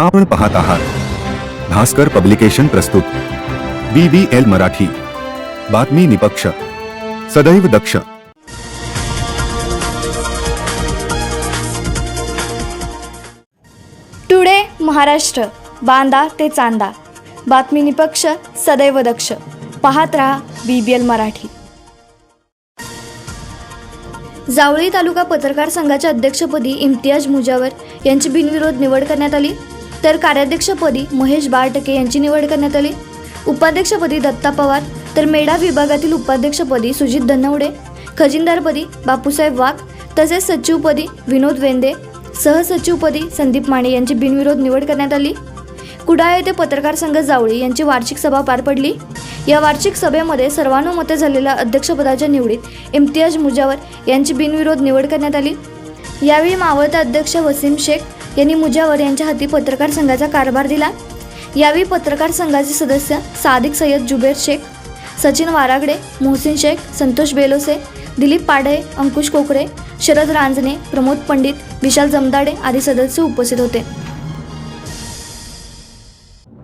आपण पाहत आहात. भास्कर पब्लिकेशन प्रस्तुत. B B L Marathi. बातमी निपक्ष. सदैव दक्ष. टुडे महाराष्ट्र. बांदा ते चांदा. बातमी निपक्ष सदैव दक्ष. पाहत रहा B B L Marathi. Javali तालुका पत्रकार संघाच्या अध्यक्षपदी इम्तियाज मुजावर यांची बिनविरोध निवड करण्यात आली. तर कार्याध्यक्षपदी महेश बारटके यांची निवड करण्यात आली. उपाध्यक्षपदी दत्ता पवार तर मेढा विभागातील उपाध्यक्षपदी सुजित धनवडे खजिनदारपदी बापूसाहेब वाघ तसेच सचिवपदी विनोद वेंदे सहसचिवपदी संदीप माने यांची बिनविरोध निवड करण्यात आली. कुडाळ येथे पत्रकार संघ जावळी यांची वार्षिक सभा पार पडली. या वार्षिक सभेमध्ये सर्वानुमते झालेल्या अध्यक्षपदाच्या निवडीत इम्तियाज मुजावर यांची बिनविरोध निवड करण्यात आली. यावेळी मावळता अध्यक्ष वसीम शेख यांनी मुजावर यांच्या हाती पत्रकार संघाचा कारभार दिला. यावेळी पत्रकार संघाचे सदस्य सादिक सय्यद जुबेर शेख सचिन वारागडे मोहसिन शेख संतोष बेलोसे दिलीप पाडे अंकुश कोकरे शरद रांजणे प्रमोद पंडित विशाल जमदाडे आदी सदस्य उपस्थित होते.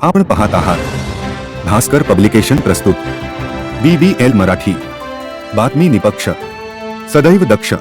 आपण पाहत आहात. भास्कर पब्लिकेशन प्रस्तुत. B B L Marathi. बातमी निपक्ष. सदैव दक्ष.